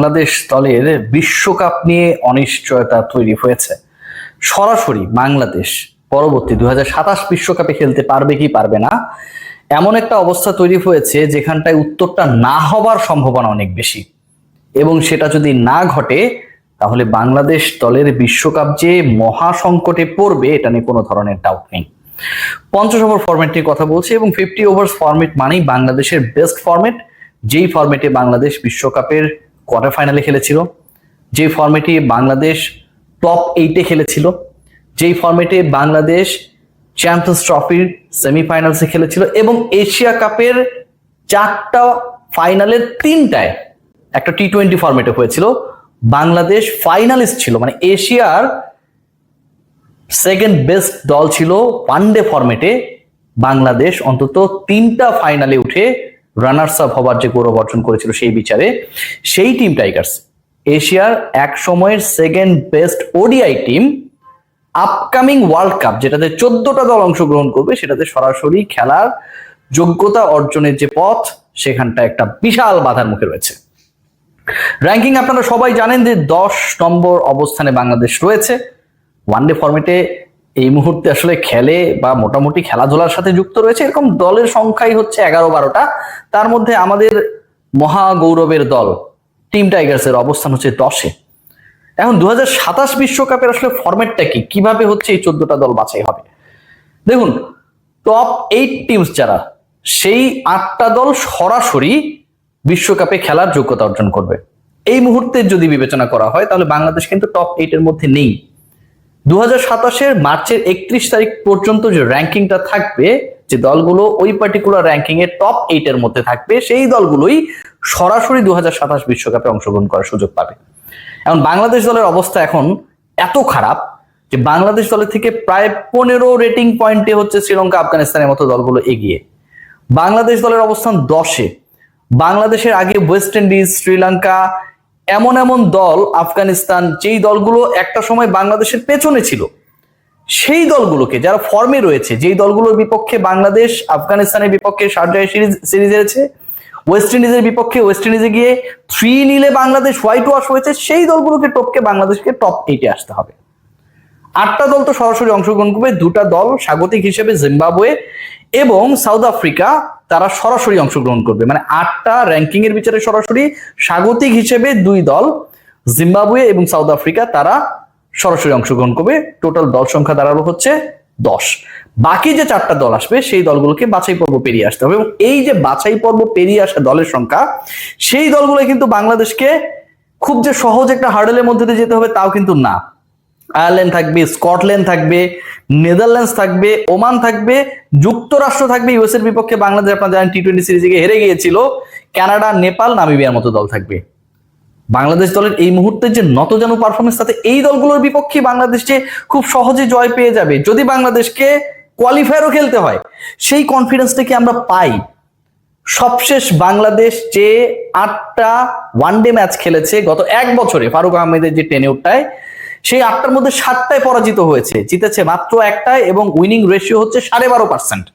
বাংলাদেশ দলের বিশ্বকাপ নিয়ে অনিশ্চয়তা তৈরি হয়েছে। সরাসরি বাংলাদেশ পরবর্তী দু বিশ্বকাপে খেলতে পারবে কি পারবে না, এমন একটা অবস্থা তৈরি হয়েছে যেখানটায় উত্তরটা না হবার সম্ভাবনা অনেক বেশি। এবং সেটা যদি না ঘটে, তাহলে বাংলাদেশ দলের বিশ্বকাপ যে মহা সংকটে পড়বে, এটা নিয়ে কোনো ধরনের ডাউট নেই। পঞ্চাশ ওভার ফরম্যাট নিয়ে কথা বলছি এবং ফিফটি ওভার্স ফরম্যাট মানেই বাংলাদেশের বেস্ট ফরম্যাট যেই ফরম্যাটে বাংলাদেশ বিশ্বকাপের কোয়ার্টার ফাইনালে খেলেছিল, যে ফরম্যাটে বাংলাদেশ টপ এইটে খেলেছিল, যেই ফরম্যাটে বাংলাদেশ চ্যাম্পিয়ন্স ট্রফির সেমিফাইনালসে খেলেছিল এবং এশিয়া কাপের চারটা ফাইনালের তিনটায় একটা টি টোয়েন্টি ফরম্যাটে হয়েছিল। বাংলাদেশ ফাইনালিস্ট ছিল মানে এশিয়ার সেকেন্ড বেস্ট দল ছিল ওয়ানডে ফরম্যাটে বাংলাদেশ অন্তত তিনটা ফাইনালে উঠে রানার্স আপ হবার যে গৌরব অর্জন করেছিল সেই বিচারে, সেই টিম টাইগার্স এশিয়ার এক সময়ের second best ODI team upcoming world cup যেটাতে চোদ্দটা দল অংশগ্রহণ করবে, সেটাতে সরাসরি খেলার যোগ্যতা অর্জনের যে পথ সেখানটা একটা বিশাল বাধার মুখে রয়েছে। র্যাঙ্কিং আপনারা সবাই জানেন যে দশ নম্বর অবস্থানে বাংলাদেশ রয়েছে। ওয়ানডে ফরম্যাটে এই মুহূর্তে আসলে খেলে বা মোটামুটি খেলাধুলার সাথে যুক্ত রয়েছে। এরকম দলের সংখ্যাই হচ্ছে এগারো বারোটা। তার মধ্যে আমাদের মহা গৌরবের দল, টিম টাইগার্সের অবস্থান হচ্ছে দশে। এখন দু সাতাশ বিশ্বকাপের আসলে ফরম্যাটটা কি? কীভাবে হচ্ছে এই চোদ্দটা দল বাছাই হবে? দেখুন, টপ এইট টিমস যারা, সেই আটটা দল সরাসরি বিশ্বকাপে খেলার যোগ্যতা অর্জন করবে। এই মুহূর্তে যদি বিবেচনা করা হয়, তাহলে বাংলাদেশ কিন্তু টপ এইটের মধ্যে নেই। দু সাতাশের মার্চের একত্রিশ তারিখ পর্যন্ত যে র্যাঙ্কিংটা থাকবে, যে দলগুলো ওই পার্টিকুলার র্যাঙ্কিং এর টপ এইটের মধ্যে থাকবে, সেই দলগুলোই সরাসরি দু বিশ্বকাপে অংশগ্রহণ করার সুযোগ পাবে। এখন বাংলাদেশ দলের অবস্থা এখন এত খারাপ যে বাংলাদেশ দলের থেকে প্রায় পনেরো রেটিং পয়েন্টে হচ্ছে শ্রীলঙ্কা, আফগানিস্তানের মতো দলগুলো এগিয়ে। বাংলাদেশ দলের অবস্থান দশে। বাংলাদেশের আগে ওয়েস্ট ইন্ডিজ শ্রীলঙ্কা এমন এমন দল আফগানিস্তান, যেই দলগুলো একটা সময় বাংলাদেশের পেছনে ছিল, সেই দলগুলোকে, যারা ফর্মে রয়েছে, যেই দলগুলোর বিপক্ষে বাংলাদেশ আফগানিস্তানের বিপক্ষে শারজাহ সিরিজ সিরিজ হেরেছে, ওয়েস্ট ইন্ডিজের বিপক্ষে ওয়েস্ট ইন্ডিজে গিয়ে থ্রি নিলে বাংলাদেশ হোয়াইট ওয়াশ হয়েছে, সেই দলগুলোকে টপকে বাংলাদেশকে টপ এইটে আসতে হবে। আটটা দল তো সরাসরি অংশগ্রহণ করবে, দুটা দল স্বাগতিক হিসেবে জিম্বাবুয়ে এবং সাউথ আফ্রিকা তারা সরাসরি অংশগ্রহণ করবে। মানে আটটা র্যাঙ্কিং এর বিচারে সরাসরি স্বাগতিক হিসেবে দুই দল, জিম্বাবুয়ে এবং সাউথ আফ্রিকা, তারা সরাসরি অংশগ্রহণ করবে। টোটাল দল সংখ্যা দাঁড়াল হচ্ছে দশ। বাকি যে চারটা দল আসবে, সেই দলগুলোকে বাছাই পর্ব পেরিয়ে আসতে হবে এবং এই যে বাছাই পর্ব পেরিয়ে আসা দলের সংখ্যা, সেই দলগুলো কিন্তু বাংলাদেশকে খুব যে সহজ একটা হার্ডেলের মধ্যে দিয়ে যেতে হবে, তাও কিন্তু না। আয়ারল্যান্ড থাকবে, স্কটল্যান্ড থাকবে, নেদারল্যান্ডস থাকবে, ওমান থাকবে, যুক্তরাষ্ট্র থাকবে ইউএস এর বিপক্ষে বাংলাদেশ আপনার জানেন টি টোয়েন্টি সিরিজে হেরে গিয়েছিল। কানাডা, নেপাল, নামিবিয়ার মতো দল থাকবে। বাংলাদেশ দলের এই মুহূর্তে যে নতজানু পারফরমেন্স তাতে এই দলগুলোর বিপক্ষে বাংলাদেশ যে খুব সহজে জয় পেয়ে যাবে, যদি বাংলাদেশকে কোয়ালিফায়ারও খেলতে হয়, সেই কনফিডেন্সটা কি আমরা পাই? সবশেষ বাংলাদেশ যে আটটা ওয়ানডে ম্যাচ খেলেছে গত এক বছরে, ফারুক আহমেদের যে টেনিউরটায় সেই আটটার মধ্যে সাতটায় পরাজিত হয়েছে। জিতেছে মাত্র একটায় এবং উইনিং রেশিও হচ্ছে সাড়ে বারো পার্সেন্ট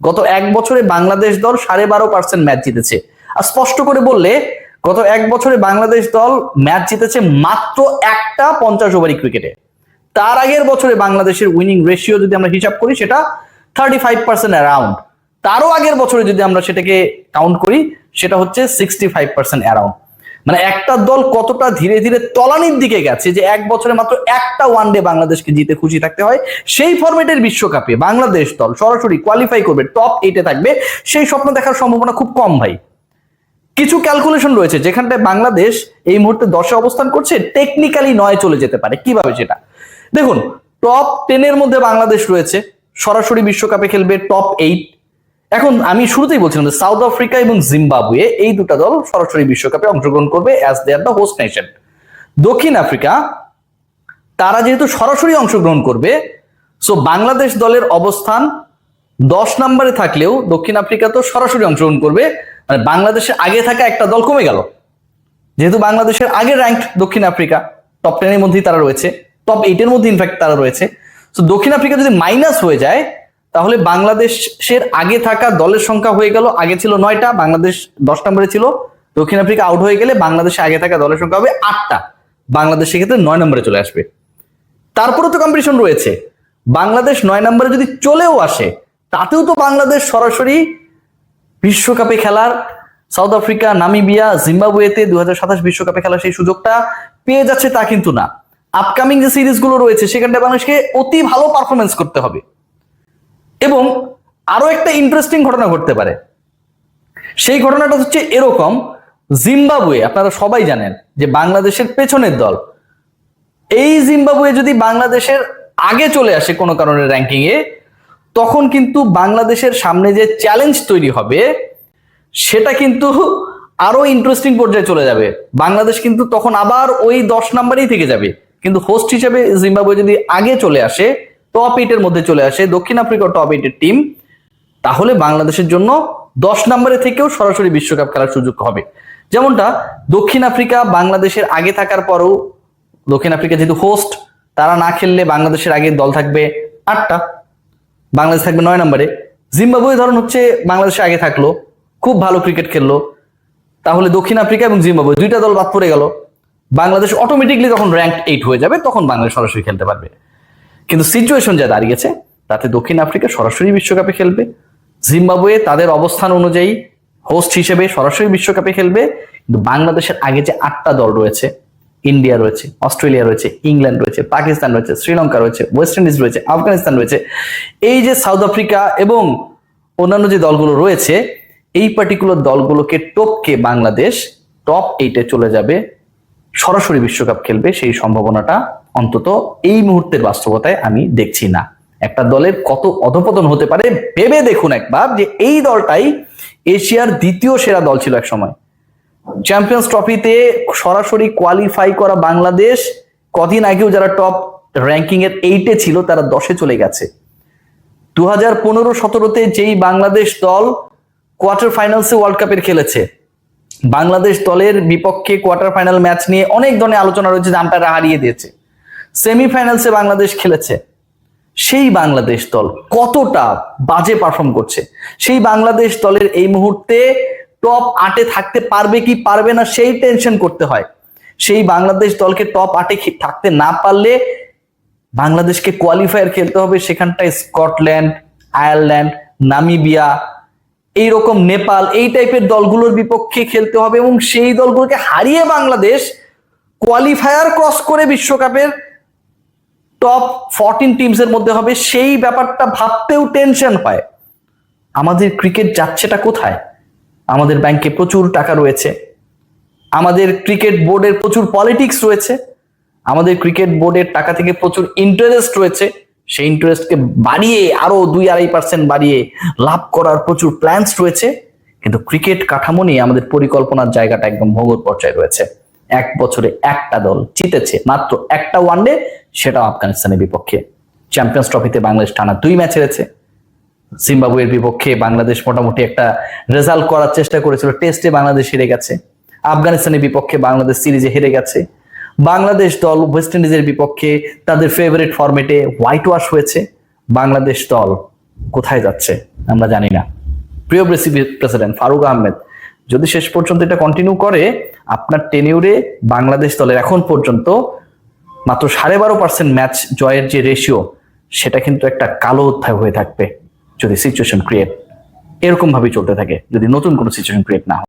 গত এক বছরে বাংলাদেশ দল সাড়ে বারো পার্সেন্ট ম্যাচ জিতেছে। আর স্পষ্ট করে বললে, গত এক বছরে বাংলাদেশ দল ম্যাচ জিতেছে মাত্র একটা পঞ্চাশ ওভারি ক্রিকেটে তার আগের বছরে বাংলাদেশের উইনিং রেশিও যদি আমরা হিসাব করি, সেটা থার্টি ফাইভ পার্সেন্ট অ্যারাউন্ড তারও আগের বছরে যদি আমরা সেটাকে কাউন্ট করি, সেটা হচ্ছে সিক্সটি ফাইভ পার্সেন্ট অ্যারাউন্ড মানে একটা দল কতটা ধীরে ধীরে তলানির দিকে গেছে যে এক বছরে মাত্র একটা ওয়ানডে বাংলাদেশকে জিতে খুশি থাকতে হয়, সেই ফরম্যাটের বিশ্বকাপে বাংলাদেশ দল সরাসরি কোয়ালিফাই করবে টপ এইটে থাকবে। সেই স্বপ্ন দেখার সম্ভাবনা খুব কম ভাই। কিছু ক্যালকুলেশন রয়েছে যেখানটায় বাংলাদেশ এই মুহূর্তে দশে অবস্থান করছে টেকনিক্যালি নয় চলে যেতে পারে। কীভাবে সেটা? দেখুন টপ টেনের মধ্যে বাংলাদেশ রয়েছে, সরাসরি বিশ্বকাপে খেলবে টপ এইট এখন আমি শুরুতেই বলছিলাম যে সাউথ আফ্রিকা এবং জিম্বাবুয়ে এই দুটা দল সরাসরি বিশ্বকাপে অংশগ্রহণ করবে as they are the host nation দক্ষিণ আফ্রিকা, তারা যেহেতু সরাসরি অংশগ্রহণ করবে সো বাংলাদেশ দলের অবস্থান দশ নম্বরে থাকলেও দক্ষিণ আফ্রিকা তো সরাসরি অংশগ্রহণ করবে মানে বাংলাদেশের আগে থাকা একটা দল কমে গেল। যেহেতু বাংলাদেশের আগে র্যাঙ্ক দক্ষিণ আফ্রিকা টপ টেনের মধ্যেই তারা রয়েছে টপ এইটের মধ্যে ইনফ্যাক্ট তারা রয়েছে। তো দক্ষিণ আফ্রিকা যদি মাইনাস হয়ে যায় তাহলে বাংলাদেশের আগে থাকা দলের সংখ্যা হয়ে গেল, আগে ছিল নয়টা, বাংলাদেশ দশ নম্বরে ছিল। দক্ষিণ আফ্রিকা আউট হয়ে গেলে বাংলাদেশে আগে থাকা দলের সংখ্যা হবে আটটা। বাংলাদেশ সেক্ষেত্রে নয় নম্বরে চলে আসবে। তারপরেও তো কম্পিটিশন রয়েছে। বাংলাদেশ নয় নম্বরে যদি চলেও আসে, তাতেও তো বাংলাদেশ সরাসরি বিশ্বকাপে খেলার সাউথ আফ্রিকা, নামিবিয়া, জিম্বাবুয়েতে দু হাজার বিশ্বকাপে খেলার সেই সুযোগটা পেয়ে যাচ্ছে তা কিন্তু না। আপকামিং যে সিরিজগুলো রয়েছে, সেখানটায় বাংলাদেশকে অতি ভালো পারফরমেন্স করতে হবে। এবং আরও একটা ইন্টারেস্টিং ঘটনা ঘটতে পারে। সেই ঘটনাটা হচ্ছে এরকম, জিম্বাবুয়ে, আপনারা সবাই জানেন যে বাংলাদেশের পেছনের দল। এই জিম্বাবুয়ে যদি বাংলাদেশের আগে চলে আসে কোনো কারণে র্যাঙ্কিং এ, তখন কিন্তু বাংলাদেশের সামনে যে চ্যালেঞ্জ তৈরি হবে, সেটা কিন্তু আরও ইন্টারেস্টিং পর্যায়ে চলে যাবে। বাংলাদেশ কিন্তু তখন আবার ওই দশ নাম্বারেই থেকে যাবে। কিন্তু হোস্ট হিসেবে জিম্বাবুয়ে যদি আগে চলে আসে টপ এইটের মধ্যে চলে আসে দক্ষিণ আফ্রিকা টপ এইটের টিম তাহলে বাংলাদেশের জন্য দশ নম্বরে থেকেও সরাসরি বিশ্বকাপ খেলার সুযোগ হবে। যেমনটা দক্ষিণ আফ্রিকা বাংলাদেশের আগে থাকার পরও, দক্ষিণ আফ্রিকা যেহেতু হোস্ট তারা না খেললে বাংলাদেশের আগে দল থাকবে আটটা। বাংলাদেশ থাকবে নয় নম্বরে। জিম্বাবুয়ে ধরুন হচ্ছে বাংলাদেশের আগে থাকল, খুব ভালো ক্রিকেট খেললো। তাহলে দক্ষিণ আফ্রিকা এবং জিম্বাবুয়ে দুইটা দল বাদ পড়ে গেল। বাংলাদেশ অটোমেটিকলি তখন র্যাঙ্ক এইট হয়ে যাবে, তখন বাংলাদেশ সরাসরি খেলতে পারবে। কিন্তু সিচুয়েশন যা দাঁড়িয়েছে, তাতে দক্ষিণ আফ্রিকা সরাসরি বিশ্বকাপে খেলবে, জিম্বাবুয়ে তাদের অবস্থান অনুযায়ী হোস্ট হিসেবে সরাসরি বিশ্বকাপে খেলবে, কিন্তু বাংলাদেশের আগে যে আটটা দল রয়েছে, ইন্ডিয়া রয়েছে, অস্ট্রেলিয়া রয়েছে, ইংল্যান্ড রয়েছে, পাকিস্তান রয়েছে, শ্রীলঙ্কা রয়েছে, ওয়েস্ট ইন্ডিজ রয়েছে, আফগানিস্তান রয়েছে, এই যে সাউথ আফ্রিকা এবং অন্যান্য যে দলগুলো রয়েছে, এই পার্টিকুলার দলগুলোকে টপকে বাংলাদেশ টপ এইটে চলে যাবে, সরাসরি বিশ্বকাপ খেলবে, সেই সম্ভাবনাটা অন্তত এই মুহূর্তের বাস্তবতায় আমি দেখছি না। একটা দলের কত অধপতন হতে পারে ভেবে দেখুন একবার যে এই দলটাই এশিয়ার দ্বিতীয় সেরা দল ছিল এক সময় চ্যাম্পিয়ন্স ট্রফিতে সরাসরি কোয়ালিফাই করা বাংলাদেশ, কদিন আগেও যারা টপ র্যাঙ্কিং এর এইটে ছিল তারা দশে চলে গেছে। দু হাজার পনেরো সতেরোতে যেই বাংলাদেশ দল কোয়ার্টার ফাইনালসে ওয়ার্ল্ড কাপের খেলেছে, বাংলাদেশ দলের বিপক্ষে কোয়ার্টার ফাইনাল ম্যাচ নিয়ে অনেক ধরনের আলোচনা রয়েছে আম্পায়াররা হারিয়ে দিয়েছে। সেমিফাইনালসে বাংলাদেশ খেলেছে। সেই বাংলাদেশ দল কতটা বাজে পারফর্ম করছে? সেই বাংলাদেশ দলের এই মুহূর্তে টপ আটে থাকতে পারবে কি পারবে না সেই টেনশন করতে হয়। সেই বাংলাদেশ দলকে টপ আটে থাকতে না পারলে বাংলাদেশকে কোয়ালিফায়ার খেলতে হবে সেখানটায় স্কটল্যান্ড, আয়ারল্যান্ড, নামিবিয়া, এইরকম নেপাল, এই টাইপের দলগুলোর বিপক্ষে খেলতে হবে এবং সেই দলগুলোকে হারিয়ে বাংলাদেশ কোয়ালিফায়ার ক্রস করে বিশ্বকাপের টপ ফরটিন টিমস এর মধ্যে হবে, সেই ব্যাপারটা ভাবতেও টেনশন হয়। আমাদের ক্রিকেট যাচ্ছেটা কোথায়? আমাদের ব্যাংকে প্রচুর টাকা রয়েছে। আমাদের ক্রিকেট বোর্ডের প্রচুর পলিটিক্স রয়েছে। আমাদের ক্রিকেট বোর্ডের টাকা থেকে প্রচুর ইন্টারেস্ট রয়েছে। সেই ইন্টারেস্টকে বাড়িয়ে, আরও দুই আড়াই পার্সেন্ট বাড়িয়ে লাভ করার প্রচুর প্ল্যান্স রয়েছে। কিন্তু ক্রিকেট কাঠামো নিয়ে আমাদের পরিকল্পনার জায়গাটা একদম ভোগর পর্যায়ে রয়েছে। এক বছরে একটা দল জিতেছে, মাত্র একটা ওয়ানডে সেটাও আফগানিস্তানের বিপক্ষে। চ্যাম্পিয়ন্স ট্রফিতে বাংলাদেশ টানা দুই ম্যাচ হেরেছে। জিম্বাবুয়ের বিপক্ষে বাংলাদেশ মোটামুটি একটা রেজাল্ট করার চেষ্টা করেছিল টেস্টে বাংলাদেশ হেরে গেছে। আফগানিস্তানের বিপক্ষে বাংলাদেশ সিরিজে হেরে গেছে। বাংলাদেশ দল ওয়েস্ট ইন্ডিজের বিপক্ষে তাদের ফেভারিট ফরম্যাটে হোয়াইট ওয়াশ হয়েছে। বাংলাদেশ দল কোথায় যাচ্ছে, আমরা জানি না। প্রিয় প্রেসিডেন্ট ফারুক আহমেদ যদি শেষ পর্যন্ত এটা কন্টিনিউ করে, আপনার টেনিউরে বাংলাদেশ দলের এখন পর্যন্ত মাত্র সাড়ে বারো পার্সেন্ট ম্যাচ জয়ের যে রেশিও সেটা কিন্তু একটা কালো অধ্যায় হয়ে থাকবে যদি সিচুয়েশন ক্রিয়েট এরকম ভাবে চলতে থাকে, যদি নতুন কোনো সিচুয়েশন ক্রিয়েট না হয়।